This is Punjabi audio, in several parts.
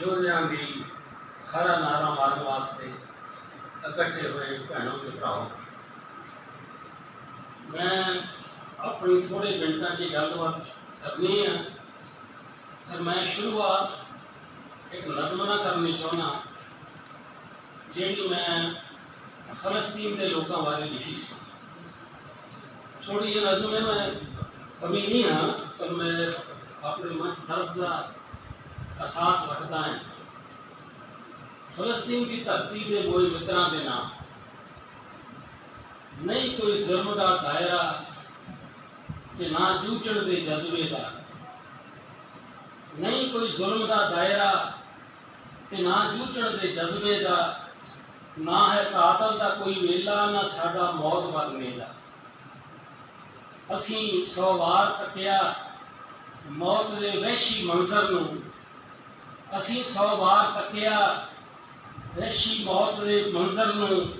ਯੋਧਿਆਂ ਦੀ ਹਰਾ ਨਾਰਾ ਮਾਰਨ ਵਾਸਤੇ ਇਕੱਠੇ ਹੋਏ ਭੈਣੋ ਤੇ ਭਰਾਓ। ਮੈਂ ਆਪਣੀ ਥੋੜੇ ਮਿੰਟਾਂ 'ਚ ਗੱਲਬਾਤ ਕਰਨੀ ਹੈ ਪਰ ਮੈਂ ਸ਼ੁਰੂਆਤ ਇੱਕ ਨਜ਼ਮ ਨਾਲ ਕਰਨੀ ਚਾਹੁੰਦਾ, ਜਿਹੜੀ ਮੈਂ ਫਲਸਤੀਨ ਦੇ ਲੋਕਾਂ ਬਾਰੇ ਲਿਖੀ ਸੀ। ਛੋਟੀ ਜਿਹੀ ਨਜ਼ਮ ਹੈ ਮੈਂ ਕਵੀ ਨਹੀਂ ਹਾਂ ਪਰ ਮੈਂ ਆਪਣੇ ਮਨ 'ਚ ਦਾ ਅਸਾਸ ਰੱਖਦਾ ਹੈ। ਫਲਸਤੀਨ ਦੀ ਧਰਤੀ ਦੇ ਮੋਏ ਮਿੱਤਰਾਂ ਦੇ ਨਾਮ। ਨਹੀਂ ਕੋਈ ਜ਼ੁਲਮ ਦਾ ਦਾਇਰਾ ਤੇ ਨਾ ਜੂਝਣ ਦੇ ਜਜ਼ਬੇ ਦਾ। ਨਹੀਂ ਕੋਈ ਜ਼ੁਲਮ ਦਾ ਦਾਇਰਾ ਤੇ ਨਾ ਜੂਝਣ ਦੇ ਜਜ਼ਬੇ ਦਾ। ਨਾ ਹੈ ਕਾਤਲ ਦਾ ਕੋਈ ਵੇਲਾ, ਨਾ ਸਾਡਾ ਮੌਤ ਮਰਨੇ ਦਾ। ਅਸੀਂ ਸੌ ਵਾਰ ਤੱਕਿਆ ਮੌਤ ਦੇ ਵਹਿਸ਼ੀ ਮੰਜ਼ਰ ਨੂੰ ਅਸੀਂ ਸੌ ਵਾਰ ਤੱਕਿਆ। ਵਹਿਸ਼ੀ ਮੌਤ ਦੇ ਮੰਜ਼ਰ ਨੂੰ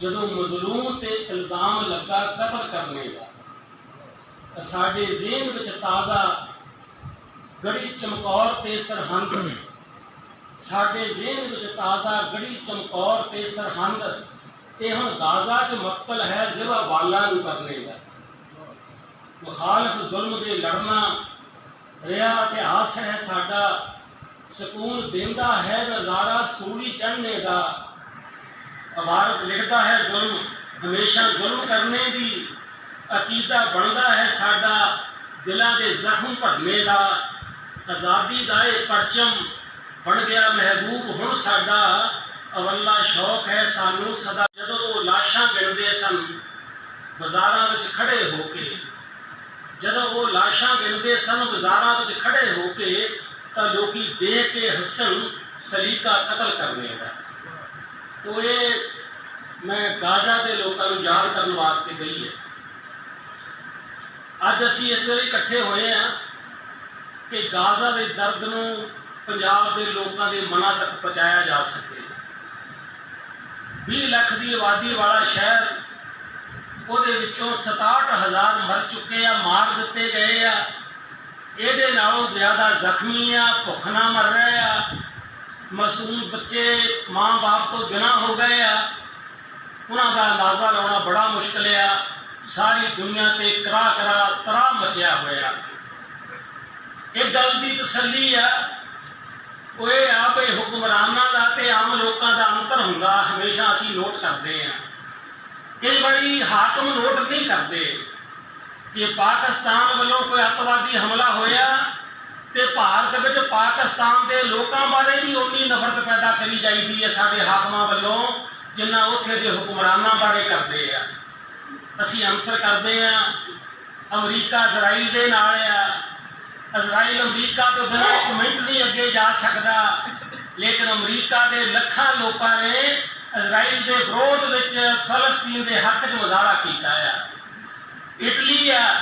ਜਦੋਂ ਮਜ਼ਲੂਮ ਤੇ ਇਲਜ਼ਾਮ ਲੱਗਾ ਕਤਲ ਕਰਨੇ ਦਾ। ਸਾਡੇ ਜ਼ਿਹਨ ਵਿੱਚ ਤਾਜ਼ਾ ਗੜੀ ਚਮਕੌਰ ਤੇ ਸਰਹੰਦ। ਸਾਡੇ ਜ਼ਿਹਨ ਵਿੱਚ ਤਾਜ਼ਾ ਗੜੀ ਚਮਕੌਰ ਤੇ ਸਰਹੰਦ। ਇਹ ਹੁਣ ਗਾਜ਼ਾ 'ਚ ਮਕਤਲ ਹੈ ਜ਼ਿਵਾ ਵਾਲਾ ਨੂੰ ਕਰਨੇ ਦਾ। ਮੁਖਾਲਫ ਜ਼ੁਲਮ ਦੇ ਲੜਨਾ ਰਿਹਾ ਇਤਿਹਾਸ ਹੈ ਸਾਡਾ। ਸਕੂਨ ਦਿੰਦਾ ਹੈ, ਨਜ਼ਾਰਾ ਸੂਲੀ ਚੜ੍ਹਨੇ ਦਾ। ਅਵਾਰਤ ਲਿਖਦਾ ਹੈ, ਜ਼ੁਲਮ ਹਮੇਸ਼ਾ ਜ਼ੁਲਮ ਕਰਨੇ ਦੀ ਅਕੀਦਾ ਬਣਦਾ ਹੈ ਸਾਡਾ ਦਿਲਾਂ ਦੇ ਜ਼ਖਮ ਭਰਨੇ ਦਾ। ਆਜ਼ਾਦੀ ਦਾ ਇਹ ਪਰਚਮ ਬਣ ਗਿਆ ਮਹਿਬੂਬ, ਹੁਣ ਸਾਡਾ ਅਵੱਲਾ ਸ਼ੌਕ ਹੈ ਸਾਨੂੰ ਸਦਾ ਜਦੋਂ ਉਹ ਲਾਸ਼ਾਂ ਗਿਣਦੇ ਸਨ, ਬਾਜ਼ਾਰਾਂ ਵਿੱਚ ਖੜੇ ਹੋ ਕੇ। ਜਦੋਂ ਉਹ ਲਾਸ਼ਾਂ ਗਿਣਦੇ ਸਨ, ਬਾਜ਼ਾਰਾਂ ਵਿੱਚ ਖੜੇ ਹੋ ਕੇ ਤਾਂ ਲੋਕੀ ਦੇਖ ਕੇ ਹੱਸਣ, ਸਲੀਕਾ ਕਤਲ ਕਰਨੇ ਦਾ ਤੋ ਇਹ ਮੈਂ ਗਾਜ਼ਾ ਦੇ ਲੋਕਾਂ ਨੂੰ ਯਾਦ ਕਰਨ ਵਾਸਤੇ ਗਈ ਹੈ। ਅੱਜ ਅਸੀਂ ਇਸ ਲਈ ਇਕੱਠੇ ਹੋਏ ਹਾਂ ਕਿ ਗਾਜ਼ਾ ਦੇ ਦਰਦ ਨੂੰ ਪੰਜਾਬ ਦੇ ਲੋਕਾਂ ਦੇ ਮਨਾਂ ਤੱਕ ਪਹੁੰਚਾਇਆ ਜਾ ਸਕੇ। 20 ਲੱਖ ਦੀ ਆਬਾਦੀ ਵਾਲਾ ਸ਼ਹਿਰ, ਉਹਦੇ ਵਿੱਚੋਂ 67000 ਮਰ ਚੁੱਕੇ ਆ, ਮਾਰ ਦਿੱਤੇ ਗਏ ਆ। ਇਹਦੇ ਨਾਲੋਂ ਜ਼ਿਆਦਾ ਜ਼ਖਮੀ ਆ, ਭੁੱਖ ਨਾ ਮਰ ਰਹੇ ਆ। ਮਾਸੂਮ ਬੱਚੇ ਮਾਂ-ਬਾਪ ਤੋਂ ਬਿਨਾਂ ਹੋ ਗਏ ਆ। ਉਹਨਾਂ ਦਾ ਅੰਦਾਜ਼ਾ ਲਾਉਣਾ ਬੜਾ ਮੁਸ਼ਕਲ ਆ। ਸਾਰੀ ਦੁਨੀਆ ਤੇ ਕਰਾ ਕਰਾ ਤਰਾ ਮਚਿਆ ਹੋਇਆ। ਇਹ ਗੱਲ ਦੀ ਤਸੱਲੀ ਆ। ਉਹ ਇਹ ਆ ਵੀ ਹੁਕਮਰਾਨਾਂ ਦਾ ਤੇ ਆਮ ਲੋਕਾਂ ਦਾ ਅੰਤਰ ਹੁੰਦਾ, ਹਮੇਸ਼ਾ ਅਸੀਂ ਨੋਟ ਕਰਦੇ ਆ। ਕਈ ਵਾਰੀ ਹਾਕਮ ਨੋਟ ਨਹੀਂ ਕਰਦੇ। ਜੇ ਪਾਕਿਸਤਾਨ ਵੱਲੋਂ ਕੋਈ ਅਤਵਾਦੀ ਹਮਲਾ ਹੋਇਆ ਤੇ ਭਾਰਤ ਵਿੱਚ ਪਾਕਿਸਤਾਨ ਦੇ ਲੋਕਾਂ ਬਾਰੇ ਵੀ ਉਨੀ ਨਫ਼ਰਤ ਪੈਦਾ ਕਰੀ ਜਾਂਦੀ ਹੈ ਸਾਡੇ ਹਾਕਮਾਂ ਵੱਲੋਂ, ਜਿੰਨਾ ਉੱਥੇ ਦੇ ਹੁਕਮਰਾਨਾਂ ਬਾਰੇ ਕਰਦੇ ਆ। ਅਸੀਂ ਅੰਤਰ ਕਰਦੇ ਆ, ਅਮਰੀਕਾ ਇਜ਼ਰਾਈਲ ਦੇ ਨਾਲ ਆ। ਇਜ਼ਰਾਈਲ ਅਮਰੀਕਾ ਤੋਂ ਬਿਨਾਂ ਇੱਕ ਮਿੰਟ ਨਹੀਂ ਅੱਗੇ ਜਾ ਸਕਦਾ। ਲੇਕਿਨ ਅਮਰੀਕਾ ਦੇ ਲੱਖਾਂ ਲੋਕਾਂ ਨੇ ਇਜ਼ਰਾਈਲ ਦੇ ਵਿਰੋਧ ਵਿੱਚ ਫਲਸਤੀਨ ਦੇ ਹੱਕ 'ਚ ਮੁਜ਼ਾਹਰਾ ਕੀਤਾ ਆ। ਇਟਲੀ ਆ।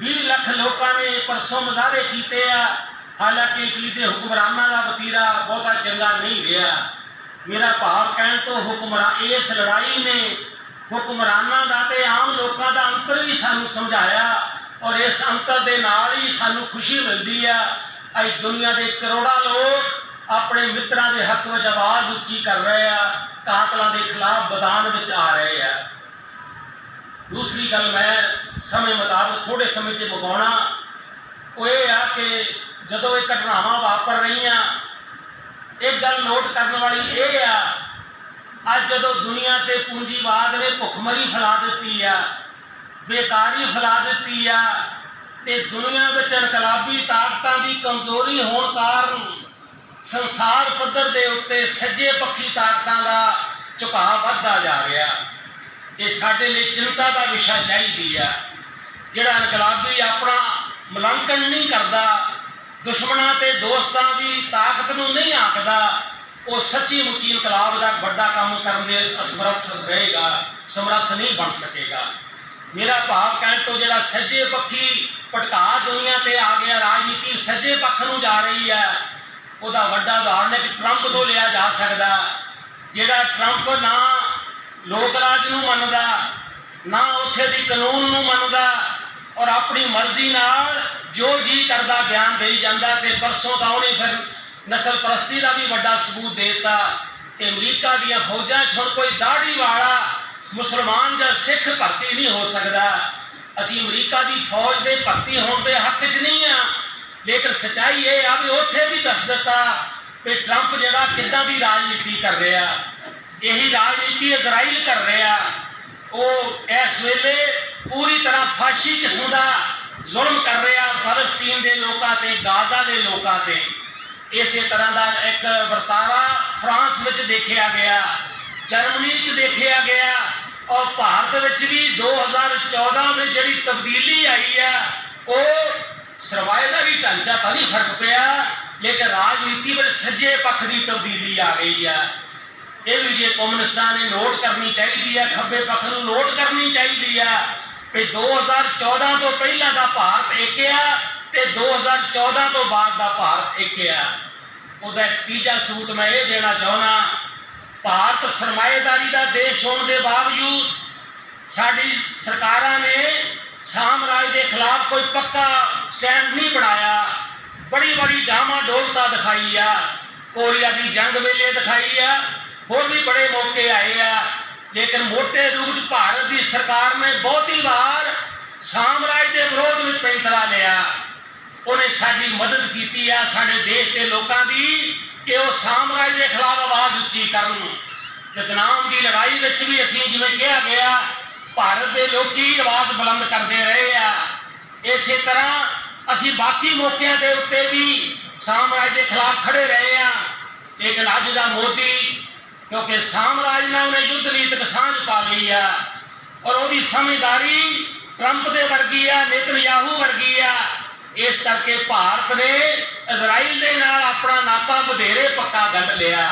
20 ਲੱਖ ਲੋਕਾਂ ਨੇ ਪਰਸੋਂ ਮੁਜ਼ਾਹਰੇ ਕੀਤੇ ਆ। ਹਾਲਾਂਕਿ ਇਟਲੀ ਦੇ ਹੁਕਮਰਾਨਾਂ ਦਾ ਵਤੀਰਾ ਬਹੁਤਾ ਚੰਗਾ ਨਹੀਂ ਰਿਹਾ। ਮੇਰਾ ਭਾਵ ਕਹਿਣ ਤੋਂ ਹੁਕਮਰਾਨ ਇਸ ਲੜਾਈ ਨੇ ਹੁਕਮਰਾਨਾਂ ਦਾ ਤੇ ਆਮ ਲੋਕਾਂ ਦਾ ਅੰਤਰ ਵੀ ਸਾਨੂੰ ਸਮਝਾਇਆ ਔਰ ਇਸ ਅੰਤਰ ਦੇ ਨਾਲ ਹੀ ਸਾਨੂੰ ਖੁਸ਼ੀ ਮਿਲਦੀ ਆ। ਅੱਜ ਦੁਨੀਆ ਦੇ ਕਰੋੜਾਂ ਲੋਕ ਆਪਣੇ ਮਿੱਤਰਾਂ ਦੇ ਹੱਕ ਵਿੱਚ ਆਵਾਜ਼ ਉੱਚੀ ਕਰ ਰਹੇ ਆ। ਕਾਤਲਾਂ ਦੇ ਖਿਲਾਫ ਮੈਦਾਨ ਵਿੱਚ ਆ ਰਹੇ ਆ। ਦੂਸਰੀ ਗੱਲ ਮੈਂ ਸਮੇਂ ਮੁਤਾਬਕ ਥੋੜੇ ਸਮੇਂ ਤੇ ਮਗਾਉਣਾ ਉਹ ਇਹ ਆ ਕਿ ਜਦੋਂ ਇਹ ਘਟਨਾਵਾਂ ਵਾਪਰ ਰਹੀਆਂ, ਇਹ ਗੱਲ ਨੋਟ ਕਰਨ ਵਾਲੀ ਇਹ ਆ, ਅੱਜ ਜਦੋਂ ਦੁਨੀਆ ਤੇ ਪੂੰਜੀਵਾਦ ਨੇ ਭੁੱਖਮਰੀ ਫੈਲਾ ਦਿੱਤੀ ਆ, ਬੇਕਾਰੀ ਫੈਲਾ ਦਿੱਤੀ ਆ, ਤੇ ਦੁਨੀਆ ਵਿੱਚ ਇਨਕਲਾਬੀ ਤਾਕਤਾਂ ਦੀ ਕਮਜ਼ੋਰੀ ਹੋਣ ਕਾਰਨ ਸੰਸਾਰ ਪੱਧਰ ਦੇ ਉੱਤੇ ਸੱਜੇ ਪੱਖੀ ਤਾਕਤਾਂ ਦਾ ਝੁਕਾਅ ਵੱਧਦਾ ਜਾ ਰਿਹਾ। ਇਹ ਸਾਡੇ ਲਈ ਚਿੰਤਾ ਦਾ ਵਿਸ਼ਾ ਚਾਹੀਦੀ ਆ। ਜਿਹੜਾ ਇਨਕਲਾਬੀ ਆਪਣਾ ਮੁਲਾਂਕਣ ਨਹੀਂ ਕਰਦਾ, ਦੁਸ਼ਮਣਾਂ ਤੇ ਦੋਸਤਾਂ ਦੀ ਤਾਕਤ ਨੂੰ ਨਹੀਂ ਆਖਦਾ, ਉਹ ਸੱਚੀ ਮੁੱਚੀ ਇਨਕਲਾਬ ਦਾ ਵੱਡਾ ਕੰਮ ਕਰਨ ਦੇ ਅਸਮਰੱਥ ਰਹੇਗਾ, ਸਮਰੱਥ ਨਹੀਂ ਬਣ ਸਕੇਗਾ। ਮੇਰਾ ਭਾਵ ਕਹਿਣ ਤੋਂ ਜਿਹੜਾ ਸੱਜੇ ਪੱਖੀ ਭਟਕਾ ਦੁਨੀਆ ਤੇ ਆ ਗਿਆ, ਰਾਜਨੀਤੀ ਸੱਜੇ ਪੱਖ ਨੂੰ ਜਾ ਰਹੀ ਹੈ, ਉਹਦਾ ਵੱਡਾ ਉਦਾਹਰਣ ਹੈ ਕਿ ਟਰੰਪ ਤੋਂ ਲਿਆ ਜਾ ਸਕਦਾ। ਜਿਹੜਾ ਟਰੰਪ ਨਾ ਲੋਕ ਰਾਜ ਨੂੰ ਮੰਨਦਾ, ਨਾ ਉੱਥੇ ਦੀ ਕਾਨੂੰਨ ਨੂੰ ਮੰਨਦਾ ਔਰ ਆਪਣੀ ਮਰਜ਼ੀ ਨਾਲ ਜੋ ਜੀ ਕਰਦਾ ਬਿਆਨ ਦੇਈ ਜਾਂਦਾ ਤੇ ਪਰਸੋਂ ਤਾਂ ਉਹਨੇ ਫਿਰ ਨਸਲ ਪ੍ਰਸਤੀ ਦਾ ਵੀ ਵੱਡਾ ਸਬੂਤ ਦੇਤਾ ਕਿ ਅਮਰੀਕਾ ਦੀਆਂ ਫੌਜਾਂ 'ਚ ਕੋਈ ਦਾੜੀ ਵਾਲਾ ਮੁਸਲਮਾਨ ਜਾਂ ਸਿੱਖ ਭਰਤੀ ਨਹੀਂ ਹੋ ਸਕਦਾ। ਅਸੀਂ ਅਮਰੀਕਾ ਦੀ ਫੌਜ ਦੇ ਭਰਤੀ ਹੋਣ ਦੇ ਹੱਕ 'ਚ ਨਹੀਂ ਆ। ਲੇਕਿਨ ਸਚਾਈ ਇਹ ਆ ਵੀ ਉੱਥੇ ਵੀ ਦੱਸ ਦਿੱਤਾ ਕਿ ਟਰੰਪ ਜਿਹੜਾ ਕਿੱਦਾਂ ਦੀ ਰਾਜਨੀਤੀ ਕਰ ਰਿਹਾ, ਇਹੀ ਰਾਜਨੀਤੀ ਇਜ਼ਰਾਈਲ ਕਰ ਰਿਹਾ। ਉਹ ਇਸ ਵੇਲੇ ਪੂਰੀ ਤਰ੍ਹਾਂ ਫਾਸ਼ੀ ਕਿਸਮ ਦਾ ਜ਼ੁਲਮ ਕਰ ਰਿਹਾ ਫਲਸਤੀਨ ਦੇ ਲੋਕਾਂ ਤੇ, ਗਾਜ਼ਾ ਦੇ ਲੋਕਾਂ ਤੇ। ਇਸੇ ਤਰ੍ਹਾਂ ਦਾ ਇੱਕ ਵਰਤਾਰਾ ਫਰਾਂਸ ਵਿੱਚ ਦੇਖਿਆ ਗਿਆ, ਜਰਮਨੀ 'ਚ ਦੇਖਿਆ ਗਿਆ ਔਰ ਭਾਰਤ ਵਿੱਚ ਵੀ 2014 ਵਿੱਚ ਜਿਹੜੀ ਤਬਦੀਲੀ ਆਈ ਆ, ਉਹ ਸਰਵਾਇਦਾਰੀ ਢਾਂਚਾ ਤਾਂ ਨਹੀਂ ਫ਼ਰਕ ਪਿਆ, ਲੇਕਿਨ ਰਾਜਨੀਤੀ ਵਿੱਚ ਸੱਜੇ ਪੱਖ ਦੀ ਤਬਦੀਲੀ ਆ ਗਈ ਆ। ਇਹ ਵੀ ਜੇ ਕਮਿਊਨਿਸਟਾਂ ਨੇ ਨੋਟ ਕਰਨੀ ਚਾਹੀਦੀ ਹੈ ਖੱਬੇ ਪੱਖ ਨੂੰ ਨੋਟ ਕਰਨੀ ਚਾਹੀਦੀ ਆ ਕਿ 2014 ਤੋਂ ਪਹਿਲਾਂ ਦਾ ਭਾਰਤ ਇੱਕ ਆ ਤੇ 2014 ਤੋਂ ਬਾਅਦ ਦਾ ਭਾਰਤ ਇੱਕ ਆ ਉਹਦਾ ਤੀਜਾ ਸਬੂਤ ਮੈਂ ਇਹ ਦੇਣਾ ਚਾਹੁੰਦਾ, ਭਾਰਤ ਸਰਮਾਏਦਾਰੀ ਦਾ ਦੇਸ਼ ਹੋਣ ਦੇ ਬਾਵਜੂਦ ਸਾਡੀ ਸਰਕਾਰਾਂ ਨੇ ਸਾਮਰਾਜ ਦੇ ਖਿਲਾਫ ਕੋਈ ਪੱਕਾ ਸਟੈਂਡ ਨਹੀਂ ਬਣਾਇਆ। ਬੜੀ ਬੜੀ ਡਾਮਾ ਡੋਲਤਾ ਦਿਖਾਈ ਆ, ਕੋਰੀਆ ਦੀ ਜੰਗ ਵੇਲੇ ਦਿਖਾਈ ਆ, ਹੋਰ ਵੀ ਬੜੇ ਮੌਕੇ ਆਏ ਆ। ਲੇਕਿਨ ਮੋٹے ਰੂਪ 'ਚ ਭਾਰਤ ਦੀ ਸਰਕਾਰ ਨੇ ਬਹੁਤੀ ਵਾਰ ਸਾਮਰਾਜ ਦੇ ਵਿਰੋਧ ਵਿੱਚ ਪੈਂਤਰਾ ਲਿਆ, ਉਹਨੇ ਸਾਡੀ ਮਦਦ ਕੀਤੀ ਆ ਸਾਡੇ ਦੇਸ਼ ਦੇ ਲੋਕਾਂ ਦੀ ਕਿ ਉਹ ਸਾਮਰਾਜ ਦੇ ਖਿਲਾਫ ਆਵਾਜ਼ ਉੱਚੀ ਕਰਨ। ਵਿਤਨਾਮ ਦੀ ਲੜਾਈ ਵਿੱਚ ਵੀ ਅਸੀਂ ਜਿਵੇਂ ਕਿਹਾ ਗਿਆ, ਭਾਰਤ ਦੇ ਲੋਕੀ ਆਵਾਜ਼ ਬੁਲੰਦ ਕਰਦੇ ਰਹੇ ਆ। ਇਸੇ ਤਰ੍ਹਾਂ ਅਸੀਂ ਬਾਕੀ ਮੌਕਿਆਂ ਦੇ ਉੱਤੇ ਵੀ ਸਾਮਰਾਜ ਦੇ ਖਿਲਾਫ ਖੜੇ ਰਹੇ ਆ। ਲੇਕਿਨ ਅੱਜ ਦਾ ਮੋਦੀ ਕਿਉਂਕਿ ਸਾਮਰਾਜ ਨਾਲ ਉਹਨੇ ਯੁੱਧ ਨੀਤਕ ਸਾਂਝ ਪਾ ਲਈ ਆ। ਔਰ ਉਹਦੀ ਸਮਝਦਾਰੀ ਟਰੰਪ ਦੇ ਵਰਗੀ ਆ, ਨੇਤਨਯਾਹੂ ਵਰਗੀ ਆ। ਇਸ ਕਰਕੇ ਭਾਰਤ ਨੇ ਇਜ਼ਰਾਈਲ ਦੇ ਨਾਲ ਆਪਣਾ ਨਾਤਾ ਵਧੇਰੇ ਪੱਕਾ ਗੰਢ ਲਿਆ।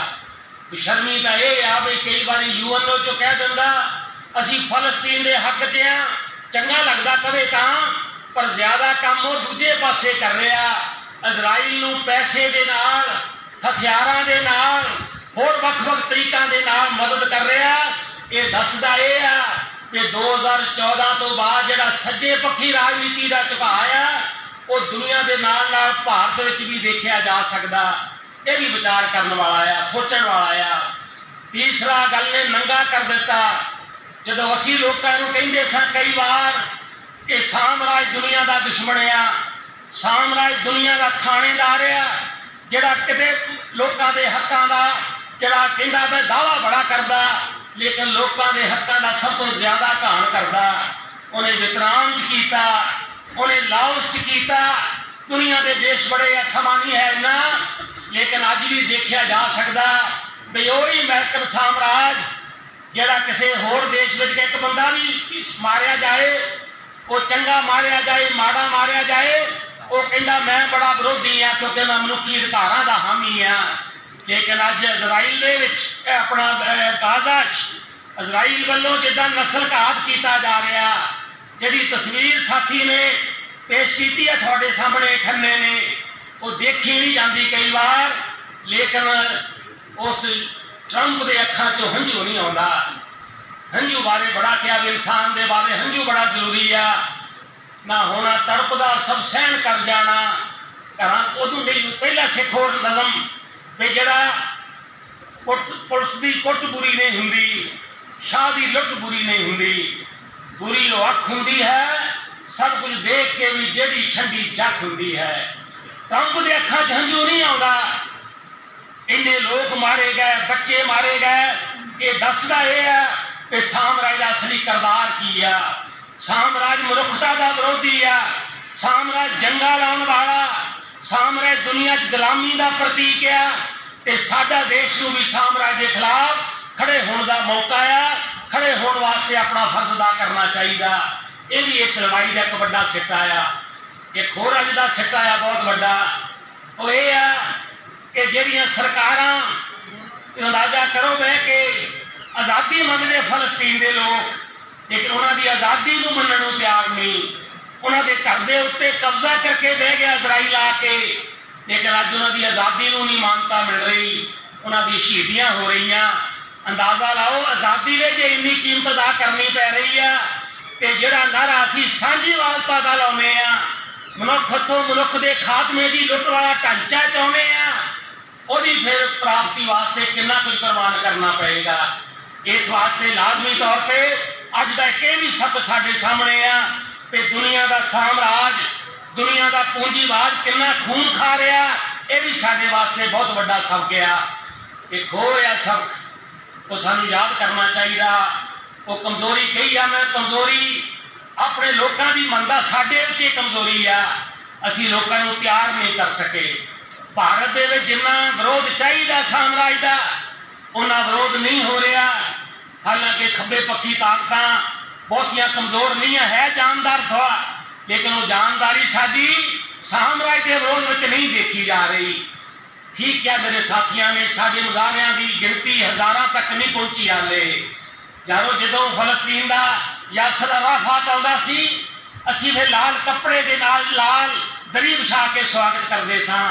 ਸ਼ਰਮੀ ਤਾਂ ਇਹ ਆ ਵੀ ਕਈ ਵਾਰੀ ਯੂਐਨਓ ਚੋਂ ਕਹਿ ਦਿੰਦਾ, ਅਸੀਂ ਫਲਸਤੀਨ ਦੇ ਹੱਕ 'ਚ ਆ, ਚੰਗਾ ਲੱਗਦਾ ਕਵੇ ਤਾਂ, ਪਰ ਜ਼ਿਆਦਾ ਕੰਮ ਉਹ ਦੂਜੇ ਪਾਸੇ ਕਰ ਰਿਹਾ। ਇਜ਼ਰਾਈਲ ਨੂੰ ਪੈਸੇ ਦੇ ਨਾਲ, ਹਥਿਆਰਾਂ ਦੇ ਨਾਲ ਹੋਰ ਵੱਖ-ਵੱਖ ਤਰੀਕਾਂ ਦੇ ਨਾਲ ਮਦਦ ਕਰ ਰਿਹਾ। ਇਹ ਦੱਸਦਾ ਇਹ ਆ ਕਿ 2014 ਤੋਂ ਬਾਅਦ ਜਿਹੜਾ ਸੱਜੇ ਪੱਖੀ ਰਾਜਨੀਤੀ ਦਾ ਝੁਕਾਅ ਆ, ਉਹ ਦੁਨੀਆ ਦੇ ਨਾਲ ਨਾਲ ਭਾਰਤ ਵਿੱਚ ਵੀ ਦੇਖਿਆ ਜਾ ਸਕਦਾ। ਇਹ ਵੀ ਵਿਚਾਰ ਕਰਨ ਵਾਲਾ ਆ, ਸੋਚਣ ਵਾਲਾ ਆ। ਤੀਸਰਾ ਗੱਲ ਨੇ ਨੰਗਾ ਕਰ ਦਿੱਤਾ। ਜਦੋਂ ਅਸੀਂ ਲੋਕਾਂ ਨੂੰ ਕਹਿੰਦੇ ਸਾਂ ਕਈ ਵਾਰ ਕਿ ਸਾਮਰਾਜ ਦੁਨੀਆ ਦਾ ਦੁਸ਼ਮਣ ਆ, ਸਾਮਰਾਜ ਦੁਨੀਆ ਦਾ ਥਾਣੇਦਾਰ ਆ, ਜਿਹੜਾ ਕਿਤੇ ਲੋਕਾਂ ਦੇ ਹੱਕਾਂ ਦਾ ਜਿਹੜਾ ਕਹਿੰਦਾ ਮੈਂ ਦਾਵਾ ਬੜਾ ਕਰਦਾ, ਲੇਕਿਨ ਲੋਕਾਂ ਦੇ ਹੱਕਾਂ ਦਾ ਸਭ ਤੋਂ ਜ਼ਿਆਦਾ ਘਾਣ ਕਰਦਾ। ਉਹਨੇ ਵਿਤਰਾਮ ਚ ਕੀਤਾ, ਉਹਨੇ ਲਾਓਸ ਚ ਕੀਤਾ। ਦੁਨੀਆ ਦੇ ਦੇਸ਼ ਬੜੇ ਆ ਸਮਾਂ ਹੈ ਇੰਨਾ, ਲੇਕਿਨ ਅੱਜ ਵੀ ਦੇਖਿਆ ਜਾ ਸਕਦਾ ਵੀ ਉਹੀ ਅਮਰੀਕਨ ਸਾਮਰਾਜ, ਜਿਹੜਾ ਕਿਸੇ ਹੋਰ ਦੇਸ਼ ਵਿੱਚ ਇੱਕ ਬੰਦਾ ਵੀ ਮਾਰਿਆ ਜਾਏ, ਉਹ ਚੰਗਾ ਮਾਰਿਆ ਜਾਏ, ਮਾੜਾ ਮਾਰਿਆ ਜਾਏ, ਉਹ ਕਹਿੰਦਾ ਮੈਂ ਬੜਾ ਵਿਰੋਧੀ ਆ ਕਿਉਂਕਿ ਮੈਂ ਮਨੁੱਖੀ ਅਧਿਕਾਰਾਂ ਦਾ ਹਾਮੀ ਆ ਲੇਕਿਨ ਅੱਜ ਇਜ਼ਰਾਈਲ ਦੇ ਵਿੱਚ ਆਪਣਾ ਗਾਜ਼ਾ 'ਚ, ਇਜ਼ਰਾਈਲ ਵੱਲੋਂ ਜਿੱਦਾਂ ਨਸਲ ਘਾਤ ਕੀਤਾ ਜਾ ਰਿਹਾ, ਜਿਹੜੀ ਤਸਵੀਰ ਸਾਥੀ ਨੇ ਪੇਸ਼ ਕੀਤੀ ਹੈ ਤੁਹਾਡੇ ਸਾਹਮਣੇ ਖੰਨੇ ਨੇ, ਉਹ ਦੇਖੀ ਨਹੀਂ ਜਾਂਦੀ ਕਈ ਵਾਰ, ਲੇਕਿਨ ਉਸ ਟਰੰਪ ਦੇ ਅੱਖਾਂ 'ਚੋਂ ਹੰਝੂ ਨਹੀਂ ਆਉਂਦਾ। ਹੰਝੂ ਬਾਰੇ ਬੜਾ ਕਿਹਾ ਵੀ ਇਨਸਾਨ ਦੇ ਬਾਰੇ ਹੰਝੂ ਬੜਾ ਜ਼ਰੂਰੀ ਆ। ਨਾ ਹੋਣਾ ਤੜਪਦਾ ਸਭ ਸਹਿਣ ਕਰ ਜਾਣਾ, ਘਰਾਂ ਉਦੋਂ ਨਹੀਂ, ਪਹਿਲਾ ਸਿੱਖ ਹੋਰ ਨਜ਼ਮ ਵੀ ਜਿਹੜਾ ਪੁਲਿਸ ਦੀ ਕੁੱਟ ਬੁਰੀ ਨਹੀਂ ਹੁੰਦੀ, ਸ਼ਾਹ ਦੀ ਲੁੱਟ ਬੁਰੀ ਨਹੀਂ ਹੁੰਦੀ, ਬੁਰੀ ਉਹ ਅੱਖ ਹੁੰਦੀ ਹੈ, ਸਭ ਕੁਝ ਦੇਖ ਕੇ ਵੀ ਜਿਹੜੀ ਠੰਡੀ ਜੱਖ ਹੁੰਦੀ ਹੈ। ਟਰੰਪ ਦੇ ਅੱਖਾਂ 'ਚ ਹੰਝੂ ਨਹੀਂ ਆਉਂਦਾ। ਇੰਨੇ ਲੋਕ ਮਾਰੇ ਗਏ, ਬੱਚੇ ਮਾਰੇ ਗਏ। ਇਹ ਦੱਸਦਾ ਇਹ ਹੈ ਕਿ ਸਾਮਰਾਜ ਦਾ ਅਸਲੀ ਕਰਦਾਰ ਕੀ ਆ? ਸਾਮਰਾਜ ਮਨੁੱਖਤਾ ਦਾ ਵਿਰੋਧੀ ਆ। ਸਾਮਰਾਜ ਜੰਗਾਂ ਲਾਉਣ ਵਾਲਾ, ਸਾਮਰਾਜ ਦੁਨੀਆ 'ਚ ਗੁਲਾਮੀ ਦਾ ਪ੍ਰਤੀਕ ਆ। ਤੇ ਸਾਡਾ ਦੇਸ਼ ਨੂੰ ਵੀ ਸਾਮਰਾਜ ਦੇ ਖਿਲਾਫ ਖੜੇ ਹੋਣ ਦਾ ਮੌਕਾ ਆ। ਖੜੇ ਹੋਣ ਵਾਸਤੇ ਆਪਣਾ ਫਰਜ਼ ਅਦਾ ਕਰਨਾ ਚਾਹੀਦਾ। ਇਹ ਵੀ ਇਸ ਲੜਾਈ ਦਾ ਇੱਕ ਵੱਡਾ ਸਿੱਟਾ ਆ। ਇੱਕ ਹੋਰ ਦਾ ਸਿੱਟਾ ਆ, ਬਹੁਤ ਵੱਡਾ। ਉਹ ਇਹ ਆ ਕਿ ਜਿਹੜੀਆਂ ਸਰਕਾਰਾਂ ਅੰਦਾਜ਼ਾ ਕਰੋ ਬਹਿ ਕੇ ਆਜ਼ਾਦੀ ਮੰਗਦੇ ਫਲਸਤੀਨ ਦੇ ਲੋਕ, ਲੇਕਿਨ ਉਹਨਾਂ ਦੀ ਆਜ਼ਾਦੀ ਨੂੰ ਮੰਨਣ ਨੂੰ ਤਿਆਰ ਨਹੀਂ। ਉਹਨਾਂ ਦੇ ਘਰ ਦੇ ਉੱਤੇ ਕਬਜ਼ਾ ਕਰਕੇ ਬਹਿ ਗਿਆ ਇਜ਼ਰਾਈਲ ਆ ਕੇ। ਲੇਕਿਨ ਅੱਜ ਉਹਨਾਂ ਦੀ ਆਜ਼ਾਦੀ ਨੂੰ ਨਹੀਂ ਮਾਨਤਾ ਮਿਲ ਰਹੀ, ਉਹਨਾਂ ਦੀ ਸ਼ਹੀਦੀਆਂ ਹੋ ਰਹੀਆਂ। ਅੰਦਾਜ਼ਾ ਲਾਓ, ਆਜ਼ਾਦੀ ਲਈ ਜੇ ਇੰਨੀ ਕੀਮਤ ਅਦਾ ਕਰਨੀ ਪੈ ਰਹੀ ਆ ਤੇ ਜਿਹੜਾ ਨਾਰਾ ਅਸੀਂ ਸਾਂਝੀਵਾਲਤਾ ਦਾ ਲਾਉਨੇ ਆ, ਮਨੁੱਖ ਤੋਂ ਮਨੁੱਖ ਦੇ ਖਾਤਮੇ ਦੀ ਲੁੱਟ ਵਾਲਾ ਢਾਂਚਾ ਚਾਹੁੰਦੇ ਆ, ਉਹਦੀ ਫਿਰ ਪ੍ਰਾਪਤੀ ਵਾਸਤੇ ਕਿੰਨਾ ਕੁਝ ਕੁਰਬਾਨ ਕਰਨਾ ਪਏਗਾ? ਇਸ ਵਾਸਤੇ ਲਾਜ਼ਮੀ ਤੌਰ ਤੇ ਅੱਜ ਦਾ ਇੱਕ ਇਹ ਵੀ ਸਭ ਸਾਡੇ ਸਾਹਮਣੇ ਆ ਕਿ ਦੁਨੀਆ ਦਾ ਸਾਮਰਾਜ ਦੁਨੀਆ ਦਾ ਪੂੰਜੀਵਾਦ ਕਿੰਨਾ ਖੂਨ ਖਾ ਰਿਹਾ, ਇਹ ਵੀ ਸਾਡੇ ਵਾਸਤੇ ਬਹੁਤ ਵੱਡਾ ਸਬਕ ਆ। ਇਹ ਖੋ ਸਬਕ, ਉਹ ਸਾਨੂੰ ਯਾਦ ਕਰਨਾ ਚਾਹੀਦਾ। ਉਹ ਕਮਜ਼ੋਰੀ ਕਹੀ ਆ ਮੈਂ, ਕਮਜ਼ੋਰੀ ਆਪਣੇ ਲੋਕਾਂ ਦੀ ਮੰਨਦਾ ਸਾਡੇ ਵਿੱਚ ਇਹ ਕਮਜ਼ੋਰੀ ਆ। ਅਸੀਂ ਲੋਕਾਂ ਨੂੰ ਤਿਆਰ ਨਹੀਂ ਕਰ ਸਕੇ। ਭਾਰਤ ਦੇ ਵਿੱਚ ਜਿੰਨਾ ਵਿਰੋਧ ਚਾਹੀਦਾ ਸਾਮਰਾਜ ਦਾ ਉਹਨਾਂ ਵਿਰੋਧ ਨਹੀਂ ਹੋ ਰਿਹਾ। ਹਾਲਾਂਕਿ ਖੱਬੇ ਪੱਖੀ ਤਾਕਤਾਂ ਬਹੁਤੀਆਂ ਕਮਜ਼ੋਰ ਨਹੀਂ ਹੈ ਜਾਨਦਾਰ ਥੋੜਾ ਲੇਕਿਨ ਉਹ ਜਾਨਦਾਰੀ ਸਾਡੀ ਸਾਮਰਾਜ ਦੇ ਵਿਰੋਧ ਵਿੱਚ ਨਹੀਂ ਦੇਖੀ ਜਾ ਰਹੀ ਠੀਕ ਹੈ ਮੇਰੇ ਸਾਥੀਆਂ ਨੇ ਸਾਡੇ ਮੁਜ਼ਾਹਰਿਆਂ ਦੀ ਗਿਣਤੀ ਹਜ਼ਾਰਾਂ ਤੱਕ ਨਹੀਂ ਪਹੁੰਚੀ ਹਾਲੇ ਯਾਰੋ ਜਦੋਂ ਫਲਸਤੀਨ ਦਾ ਯਾਸਰ ਅਰਾਫਾਤ ਆਉਂਦਾ ਸੀ ਅਸੀਂ ਫਿਰ ਲਾਲ ਕੱਪੜੇ ਦੇ ਨਾਲ ਲਾਲ ਦਰੀ ਵਿਛਾ ਕੇ ਸਵਾਗਤ ਕਰਦੇ ਸਾਂ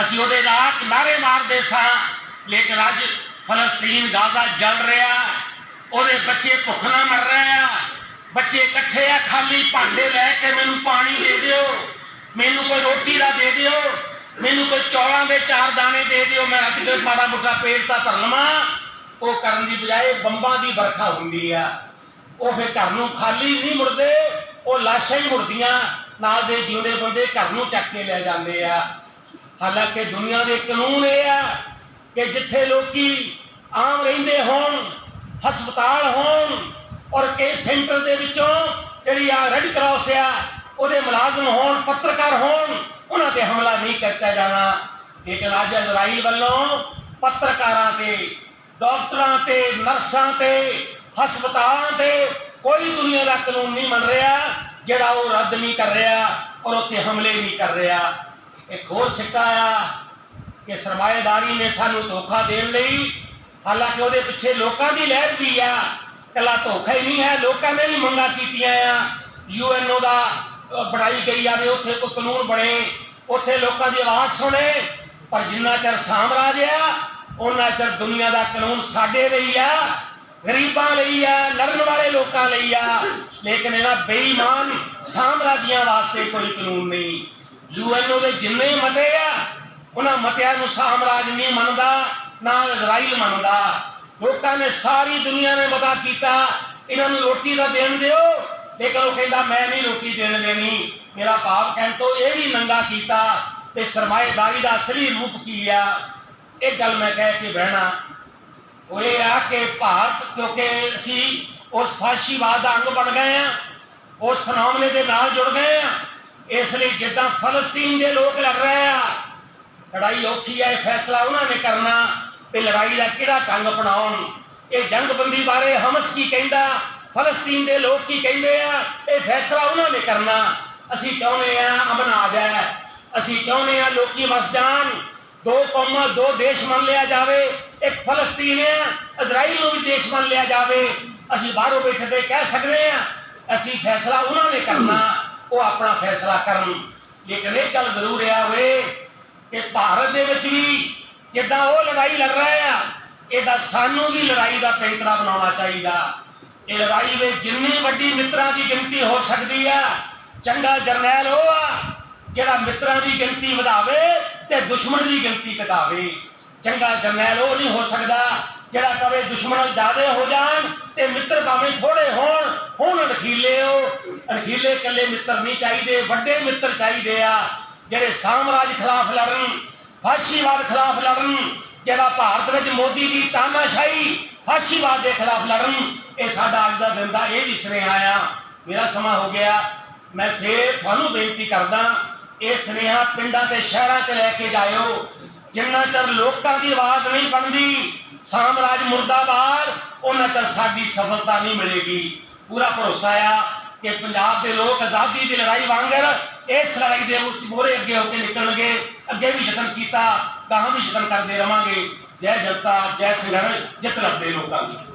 ਅਸੀਂ ਉਹਦੇ ਨਾਲ ਨਾਰੇ ਮਾਰਦੇ ਸਾਂ ਲੇਕਿਨ ਅੱਜ ਫਲਸਤੀਨ ਗਾਜ਼ਾ ਜਲ ਰਿਹਾ ਉਹਦੇ ਬੱਚੇ ਭੁੱਖ ਨਾਲ ਮਰ ਰਹੇ ਆ ਬੱਚੇ ਇਕੱਠੇ ਆ, ਖਾਲੀ ਭਾਂਡੇ ਲੈ ਕੇ ਮੈਨੂੰ ਪਾਣੀ ਦੇ ਦਿਓ। ਮੈਨੂੰ ਕੋਈ ਰੋਟੀ ਦਾ ਦੇ ਦਿਓ। ਮੈਨੂੰ ਕੋਈ ਚੌਲਾਂ ਦੇ ਚਾਰ ਦਾਣੇ ਦੇ ਦਿਓ। ਮੈਂ ਰੱਜ ਕੇ ਮਾੜਾ ਮੋਟਾ ਪੇਟ ਤਾਂ ਭਰ ਲਵਾਂ। ਉਹ ਕਰਨ ਦੀ ਬਜਾਏ ਬੰਬਾਂ ਦੀ ਵਰਖਾ ਹੁੰਦੀ ਆ। ਉਹ ਫਿਰ ਘਰ ਨੂੰ ਖਾਲੀ ਨਹੀਂ ਮੁੜਦੇ। ਉਹ ਲਾਸ਼ਾਂ ਹੀ ਮੁੜਦੀਆਂ। ਨਾਲ ਦੇ ਜਿਉਂਦੇ ਬੰਦੇ ਘਰ ਨੂੰ ਚੱਕ ਕੇ ਲੈ ਜਾਂਦੇ ਆ। ਹਾਲਾਂਕਿ ਦੁਨੀਆ ਦੇ ਕਾਨੂੰਨ ਇਹ ਆ ਕਿ ਜਿੱਥੇ ਲੋਕੀ ਆਮ ਰਹਿੰਦੇ ਹੋਣ, ਹਸਪਤਾਲ ਹੋਣ ਔਰ ਕੇ ਸੈਂਟਰ ਦੇ ਵਿੱਚੋਂ ਜਿਹੜੀ ਆ ਰੈੱਡ ਕਰਾਸ ਆ, ਉਹਦੇ ਮੁਲਾਜ਼ਮ ਹੋਣ, ਪੱਤਰਕਾਰ ਹੋਣ, ਉਹਨਾਂ ਤੇ ਹਮਲਾ ਨਹੀਂ ਕੀਤਾ ਜਾਣਾ। ਲੇਕਿਨ ਅੱਜ ਇਜ਼ਰਾਈਲ ਵੱਲੋਂ ਪੱਤਰਕਾਰਾਂ ਤੇ, ਡਾਕਟਰਾਂ ਤੇ, ਨਰਸਾਂ ਤੇ, ਹਸਪਤਾਲਾਂ ਤੇ ਕੋਈ ਦੁਨੀਆ ਦਾ ਕਾਨੂੰਨ ਨਹੀਂ ਮੰਨ ਰਿਹਾ, ਜਿਹੜਾ ਉਹ ਰੱਦ ਨਹੀਂ ਕਰ ਰਿਹਾ ਔਰ ਉੱਥੇ ਹਮਲੇ ਨਹੀਂ ਕਰ ਰਿਹਾ। ਇੱਕ ਹੋਰ ਸਿੱਟਾ ਆ ਕਿ ਸਰਮਾਏਦਾਰੀ ਨੇ ਸਾਨੂੰ ਧੋਖਾ ਦੇਣ ਲਈ, ਹਾਲਾਂਕਿ ਉਹਦੇ ਪਿੱਛੇ ਲੋਕਾਂ ਦੀ ਲਹਿਰ ਵੀ ਆ। ਕੱਲਾ ਧੋਖਾ ਹੀ ਨਹੀਂ ਹੈ, ਲੋਕਾਂ ਨੇ ਵੀ ਮੰਗਾਂ ਕੀਤੀਆਂ ਆ। ਯੂਐਨਓ ਦਾ ਬਣਾਈ ਗਈ ਆ ਉੱਥੇ ਕੋਈ ਕਾਨੂੰਨ ਬਣੇ, ਉੱਥੇ ਲੋਕਾਂ ਦੀ ਆਵਾਜ਼ ਸੁਣੇ, ਪਰ ਜਿੰਨਾ ਚਿਰ ਸਾਮਰਾਜ ਆ, ਉਹਨਾਂ ਚਿਰ ਦੁਨੀਆ ਦਾ ਕਾਨੂੰਨ ਸਾਡੇ ਲਈ ਆ, ਗਰੀਬਾਂ ਲਈ ਆ, ਲੜਨ ਵਾਲੇ ਲੋਕਾਂ ਲਈ ਆ। ਲੇਕਿਨ ਇਹਨਾਂ ਬੇਈਮਾਨ ਸਾਮਰਾਜੀਆਂ ਵਾਸਤੇ ਕੋਈ ਕਾਨੂੰਨ ਨਹੀਂ। ਯੂਐਨਓ ਦੇ ਜਿੰਨੇ ਮਤੇ ਆ, ਉਹਨਾਂ ਮਤਿਆਂ ਨੂੰ ਸਾਮਰਾਜ ਨਹੀਂ ਮੰਨਦਾ, ਨਾ ਇਜ਼ਰਾਈਲ ਮੰਨਦਾ। ਲੋਕਾਂ ਨੇ ਸਾਰੀ ਦੁਨੀਆ ਨੇ ਮਤਾ ਕੀਤਾ, ਇਹਨਾਂ ਨੂੰ ਰੋਟੀ ਦਾ ਦੇਣ ਦਿਓ। ਲੇਕਿਨ ਉਹ ਕਹਿੰਦਾ, ਮੈਂ ਨਹੀਂ ਰੋਟੀ ਦੇਣ ਦੇਣੀ। ਮੇਰਾ ਭਾਵ ਕਹਿਣ ਤੋਂ ਇਹ ਵੀ ਨੰਗਾ ਕੀਤਾ ਤੇ ਸਰਮਾਏਦਾਰੀ ਦਾ ਅਸਲੀ ਰੂਪ ਕੀ ਆ? ਇਹ ਗੱਲ ਮੈਂ ਕਹਿ ਕੇ ਬਹਿਣਾ। ਉਹ ਇਹ ਆ ਕਿ ਭਾਰਤ, ਕਿਉਂਕਿ ਅਸੀਂ ਉਸ ਫਾਸ਼ੀਵਾਦ ਦਾ ਅੰਗ ਬਣ ਗਏ ਆ ਉਸ ਫਨੋਮਨੇ ਦੇ ਨਾਲ ਜੁੜ ਗਏ ਆ ਇਸ ਲਈ ਜਿੱਦਾਂ ਫਲਸਤੀਨ ਦੇ ਲੋਕ ਲੜ ਰਹੇ ਆ, ਲੜਾਈ ਔਖੀ ਹੈ ਇਹ ਫੈਸਲਾ ਉਹਨਾਂ ਨੇ ਕਰਨਾ। ਕਿ ਲੜਾਈ ਦਾ ਕਿਹੜਾ ਢੰਗ ਅਪਣਾਉਣ? ਇਹ ਜੰਗਬੰਦੀ ਬਾਰੇ ਹਮਸ ਕੀ ਕਹਿੰਦਾ? ਫਲਸਤੀਨ ਦੇ ਲੋਕ ਕੀ ਕਹਿੰਦੇ ਆ? ਇਹ ਫੈਸਲਾ ਉਹਨਾਂ ਨੇ ਕਰਨਾ। ਅਸੀਂ ਚਾਹੁੰਦੇ ਆ ਅਮਨ ਆ ਜਾਏ। ਅਸੀਂ ਚਾਹੁੰਦੇ ਆ ਲੋਕੀ ਵਸ ਜਾਣ। ਦੋ ਕੌਮਾਂ, ਦੋ ਦੇਸ਼ ਮੰਨ ਲਿਆ ਜਾਵੇ। ਇੱਕ ਫਲਸਤੀਨ ਹੈ ਇਜ਼ਰਾਈਲ ਨੂੰ ਵੀ ਦੇਸ਼ ਮੰਨ ਲਿਆ ਜਾਵੇ। ਅਸੀਂ ਬਾਹਰੋਂ ਬੈਠੇ ਤੇ ਕਹਿ ਸਕਦੇ ਆ, ਅਸੀਂ ਫੈਸਲਾ ਉਹਨਾਂ ਨੇ ਕਰਨਾ, ਉਹ ਆਪਣਾ ਫੈਸਲਾ ਕਰਨ। ਲੇਕਿਨ ਇਹ ਗੱਲ ਜ਼ਰੂਰ ਆ ਹੋਵੇ ਕਿ ਭਾਰਤ ਦੇ ਵਿੱਚ ਵੀ ਜਿੱਦਾਂ ਉਹ ਲੜਾਈ ਲੜ ਰਹੇ ਆ, ਇਹਦਾ ਸਾਨੂੰ ਵੀ ਲੜਾਈ ਦਾ ਪੈਂਤਰਾ ਬਣਾਉਣਾ ਚਾਹੀਦਾ। ਇਹ ਲੜਾਈ ਵਿੱਚ ਜਿੰਨੀ ਵੱਡੀ ਮਿੱਤਰਾਂ ਦੀ ਗਿਣਤੀ ਹੋ ਸਕਦੀ ਆ, ਚੰਗਾ ਜਰਨੈਲ ਉਹ ਆ, ਜਿਹੜਾ ਮਿੱਤਰਾਂ ਦੀ ਗਿਣਤੀ ਵਧਾਵੇ ਤੇ ਦੁਸ਼ਮਣ ਦੀ ਗਿਣਤੀ ਘਟਾਵੇ। ਚੰਗਾ ਜਰਨੈਲ ਉਹ ਨਹੀਂ ਹੋ ਸਕਦਾ, ਜਿਹੜਾ ਕਵੇ ਦੁਸ਼ਮਣ ਜ਼ਿਆਦੇ ਹੋ ਜਾਣ ਤੇ ਮਿੱਤਰ ਭਾਵੇਂ ਥੋੜੇ ਹੋਣ, ਹੁਣ ਅਣਖੀਲੇ ਉਹ ਅਣਖੀਲੇ ਇਕੱਲੇ ਮਿੱਤਰ ਨਹੀਂ ਚਾਹੀਦੇ, ਵੱਡੇ ਮਿੱਤਰ ਚਾਹੀਦੇ ਆ, ਜਿਹੜੇ ਸਾਮਰਾਜ ਖਿਲਾਫ ਲੜਨ। ਫਾਸ਼ੀਵਾਦ ਖਿਲਾਫ ਲੜਨ, ਜਿਹੜਾ ਭਾਰਤ ਵਿੱਚ ਮੋਦੀ ਦੀ ਤਾਨਾਸ਼ਾਹੀ ਫਾਸ਼ੀਵਾਦ ਦੇ ਖਿਲਾਫ ਲੜਨ, ਇਹ ਸਾਡਾ ਅੱਜ ਦਾ ਦਿਨ ਦਾ ਇਹ ਵੀ ਸੁਨੇਹਾ ਆ। ਮੇਰਾ ਸਮਾਂ ਹੋ ਗਿਆ। ਮੈਂ ਫੇਰ ਤੁਹਾਨੂੰ ਬੇਨਤੀ ਕਰਦਾ, ਇਹ ਸੁਨੇਹਾ ਪਿੰਡਾਂ ਤੇ ਸ਼ਹਿਰਾਂ 'ਚ ਲੈ ਕੇ ਜਾਇਓ। ਜਿੰਨਾ ਚਿਰ ਲੋਕਾਂ ਦੀ ਆਵਾਜ਼ ਨਹੀਂ ਬਣਦੀ, ਸਾਮਰਾਜ ਮੁਰਦਾਬਾਦ, ਉਹਨਾਂ ਚਿਰ ਸਾਡੀ ਸਫਲਤਾ ਨਹੀਂ ਮਿਲੇਗੀ। ਪੂਰਾ ਭਰੋਸਾ ਆ ਕਿ ਪੰਜਾਬ ਦੇ ਲੋਕ ਆਜ਼ਾਦੀ ਦੀ ਲੜਾਈ ਵਾਂਗਰ ਇਸ ਲੜਾਈ ਦੇ ਵਿੱਚ ਮੋਰੇ ਅੱਗੇ ਹੋ ਕੇ ਨਿਕਲਣਗੇ। ਅੱਗੇ ਵੀ ਯਤਨ ਕੀਤਾ, ਤਾਂ ਵੀ ਯਤਨ ਕਰਦੇ ਰਵਾਂਗੇ। ਜੈ ਜਨਤਾ, ਜੈ ਸੰਘਰਸ਼ ਜਿੱਤ ਲੱਭਦੇ ਲੋਕਾਂ ਦੀ।